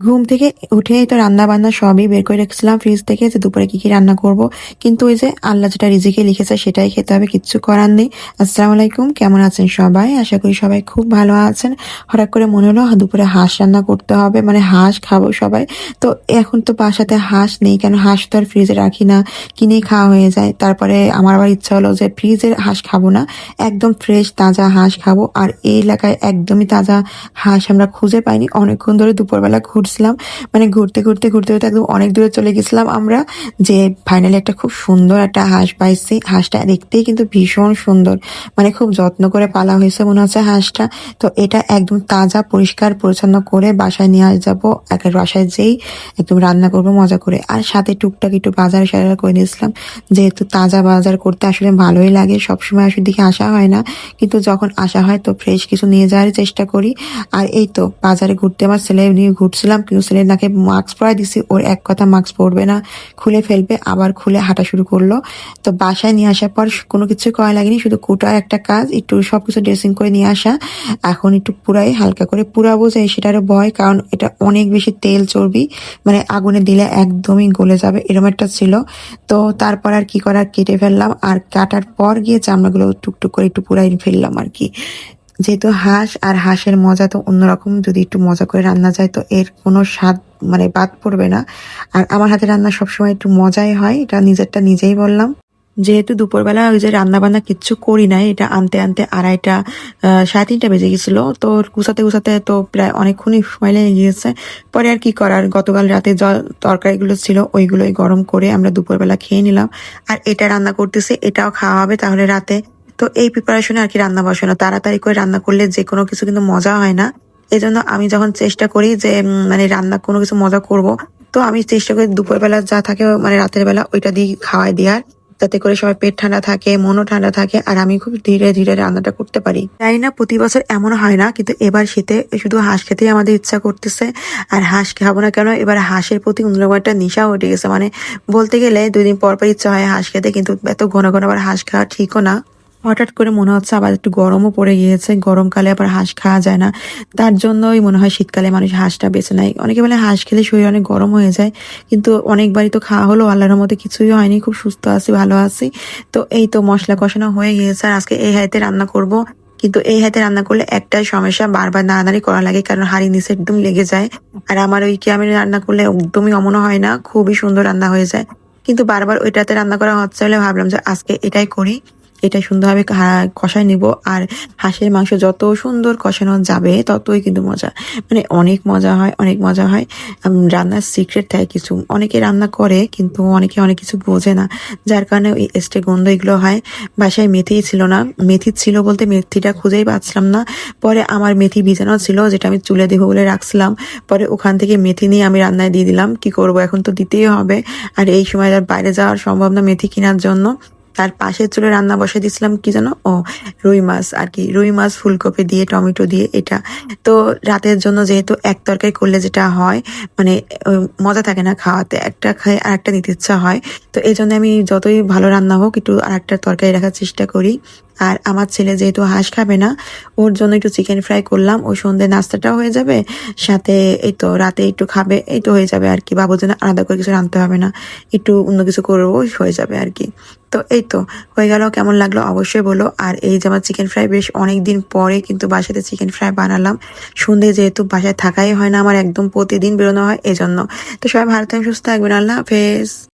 ঘুম থেকে উঠেই তো রান্না বান্না সবই বের করে রেখেছিলাম। ফ্রিজ থেকে যে দুপুরে কি কি রান্না করব। কিন্তু ওই যে আল্লাহ যেটা রিজিকে লিখেছে সেটাই খেতে হবে, কিচ্ছু করার নেই। আসসালামু আলাইকুম, কেমন আছেন সবাই? আশা করি সবাই খুব ভালো আছেন। হঠাৎ করে মনে হলো দুপুরে হাঁস রান্না করতে হবে মানে হাঁস খাব সবাই। তো এখন তো বাসাতে হাঁস নেই, কেন হাঁস তো আর ফ্রিজে রাখি না। কিনেই খাওয়া হয়ে যায়। তারপরে আমার আবার ইচ্ছা হলো যে ফ্রিজের হাঁস খাব না। একদম ফ্রেশ তাজা হাঁস খাব। আর এই এলাকায় একদমই তাজা হাঁস আমরা খুঁজে পাইনি। অনেকক্ষণ ধরে দুপুরবেলা ঘুরছিলাম মানে ঘুরতে ঘুরতে ঘুরতে ঘুরতে একদম অনেক দূরে চলে গেছিলাম আমরা, যে ফাইনালি একটা খুব সুন্দর একটা হাঁস পাইছি। হাঁসটা দেখতেই কিন্তু ভীষণ সুন্দর। মানে খুব যত্ন করে পালা হয়েছে মনে হচ্ছে হাঁসটা। তো এটা একদম তাজা, পরিষ্কার, পরিচ্ছন্ন করে বাসায় নিয়ে যাব। একটা বাসায় যেই একদম রান্না করব, মজা করে। আর সাথে টুকটাক একটু বাজার সাজার করে নিয়েছিলাম। যেহেতু তাজা বাজার করতে আসলে ভালোই লাগে, সবসময় আসলে দিকে আসা হয় না। কিন্তু যখন আসা হয় তো ফ্রেশ কিছু নিয়ে যাওয়ার চেষ্টা করি। আর এই তো বাজারে ঘুরতে আমার ছেলে নিয়ে ঘুরছিলাম। কিন্তু ছেলের নাকে মাস্ক পরাই দিছি, ওর এক কথা মাস্ক পরবে না, খুলে ফেলবে, আবার খুলে হাঁটা শুরু করল। তো বাসায় নিয়ে আসার পর কোনো কিছুই করা লাগেনি, শুধু কুটার একটা কাজ, একটু সবকিছু ড্রেসিং করে নিয়ে আসা। এখন একটু পুরাই হালকা করে পুরাবো, যে সেটারও ভয়, কারণ এটা অনেক বেশি তেল চর্বি মানে আগুনে দিলে একদমই গলে যাবে এরকম একটা ছিল। তো তারপর আর কি করার, কেটে ফেললাম, আর কাটার পর গিয়ে চামড়াগুলো টুকটুক করে একটু পুরাই ফেললাম আর কি। যেহেতু হাঁস আর হাঁসের মজা তো অন্যরকম, যদি একটু মজা করে রান্না যায় তো এর কোনো স্বাদ মানে বাদ পড়বে না। আর আমার হাতে রান্না সবসময় একটু মজাই হয়, এটা নিজেরটা নিজেই বললাম। যেহেতু দুপুরবেলা ওই যে রান্না বান্না কিচ্ছু করি নাই, এটা আনতে আনতে আড়াইটা সাড়ে তিনটা বেজে গেছিল। তো গুছাতে গুছাতে তো প্রায় অনেকক্ষণই সময় লেগে গিয়েছে। পরে আর কি করার, গতকাল রাতে জল তরকারিগুলো ছিল ওইগুলোই গরম করে আমরা দুপুরবেলা খেয়ে নিলাম। আর এটা রান্না করতেছে, এটাও খাওয়া হবে তাহলে রাতে। তো এই প্রিপারেশনে আর কি রান্না বসানো তাড়াতাড়ি করে রান্না করলে যে কোনো কিছু কিন্তু মজা হয় না। এই জন্য আমি যখন চেষ্টা করি যে মানে রান্না কোনো কিছু মজা করব, তো আমি চেষ্টা করি দুপুরবেলা যা থাকে মানে রাতের বেলা ওইটা দিয়ে খাওয়াই দেওয়ার যাতে করে সবাই পেট ঠান্ডা থাকে, মনও ঠান্ডা থাকে, আর আমি খুব ধীরে ধীরে রান্নাটা করতে পারি। জানি না প্রতি বছর এমন হয় না, কিন্তু এবার শীতে শুধু হাঁস খেতেই আমাদের ইচ্ছা করতেছে। আর হাঁস খাব না কেন, এবার হাঁসের প্রতি অন্যরকম একটা নেশা উঠে গেছে। মানে বলতে গেলে দুই দিন পর পর ইচ্ছা হয় হাঁস খেতে, কিন্তু এত ঘন ঘন আবার হাঁস খাওয়া ঠিকও না। হঠাৎ করে মনে হচ্ছে আবার একটু গরমও পড়ে গিয়েছে। গরমকালে আবার হাঁস খাওয়া যায় না। তার জন্যই মনে হয় শীতকালে মানুষ হাঁসটা বেছে নেয়। অনেকে বলে হাঁস খেলে শরীর অনেক গরম হয়ে যায়, কিন্তু অনেকবারই তো খাওয়া হলো। আল্লাহর মতো কিছুই হয়নি। খুব সুস্থ আছি, ভালো আছি। তো এই তো মশলা কষানো হয়ে গিয়েছে। আর আজকে এই হাইতে রান্না করব। কিন্তু এই হাতে রান্না করলে একটাই সমস্যা, বারবার নাড়ানাড়ি করা লাগে, কারণ হাড়ি নিচে একদম লেগে যায়। আর আমার ওই কি আমি রান্না করলে একদমই অমনও হয় না, খুবই সুন্দর রান্না হয়ে যায়। কিন্তু বারবার ওইটাতে রান্না করা হচ্ছে বলে ভাবলাম যে আজকে এটাই করি। এটা সুন্দরভাবে কষায় নিব। আর হাঁসের মাংস যত সুন্দর কষানো যাবে, ততই কিন্তু মজা। মানে অনেক মজা হয়, অনেক মজা হয়। রান্নার সিক্রেট থাকে কিছু। অনেকে রান্না করে, কিন্তু অনেকে অনেক কিছু বোঝে না। যার কারণে ওই এস্টে গন্ধ এগুলো হয়। বাসায় মেথিই ছিল না। মেথি ছিল বলতে মেথিটা খুঁজেই পাচ্ছিলাম না। পরে আমার মেথি ভিজানো ছিল, যেটা আমি চুলে দেবো বলে রাখছিলাম। পরে ওখান থেকে মেথি নিয়ে আমি রান্নায় দিয়ে দিলাম। কি করব? এখন তো দিতেই হবে। আর এই সময় আর বাইরে যাওয়ার সম্ভব না মেথি কেনার জন্য। তার পাশের চুলে রান্না বসে দিয়েছিলাম, কি জানো ও, রুই মাছ আর কি। রুই মাছ, ফুলকপি দিয়ে, টমেটো দিয়ে এটা। তো রাতের জন্য যেহেতু এক তরকারি করলে যেটা হয় মানে মজা থাকে না খাওয়াতে। একটা খাই আর একটা নিতে ইচ্ছা হয়। তো এই জন্য আমি যতই ভালো রান্না হোক, একটু আর একটা তরকারি রাখার চেষ্টা করি। আর আমার ছেলে যেহেতু হাঁস খাবে না, ওর জন্য একটু চিকেন ফ্রাই করলাম। ওই সন্ধ্যে নাস্তাটাও হয়ে যাবে। সাথে এই তো রাতে একটু খাবে, এই তো হয়ে যাবে আর কি। বাবুর জন্য আলাদা করে কিছু রাঁধতে হবে না। একটু অন্য কিছু করব হয়ে যাবে আর কি। তো, এই তো, হয়ে গেল, কেমন লাগল অবশ্যই বলো। আর এই যে আমার চিকেন ফ্রাই বেশ অনেক দিন পরে কিন্তু বাসাতে চিকেন ফ্রাই বানালাম। সন্ধে যেহেতু বাসায় থাকাই হয় না আমার, একদম প্রতিদিন বেরোনো হয়, এজন্য। তো সবাই ভালো সুস্থ থাকবেন, আল্লাহ হাফেজ।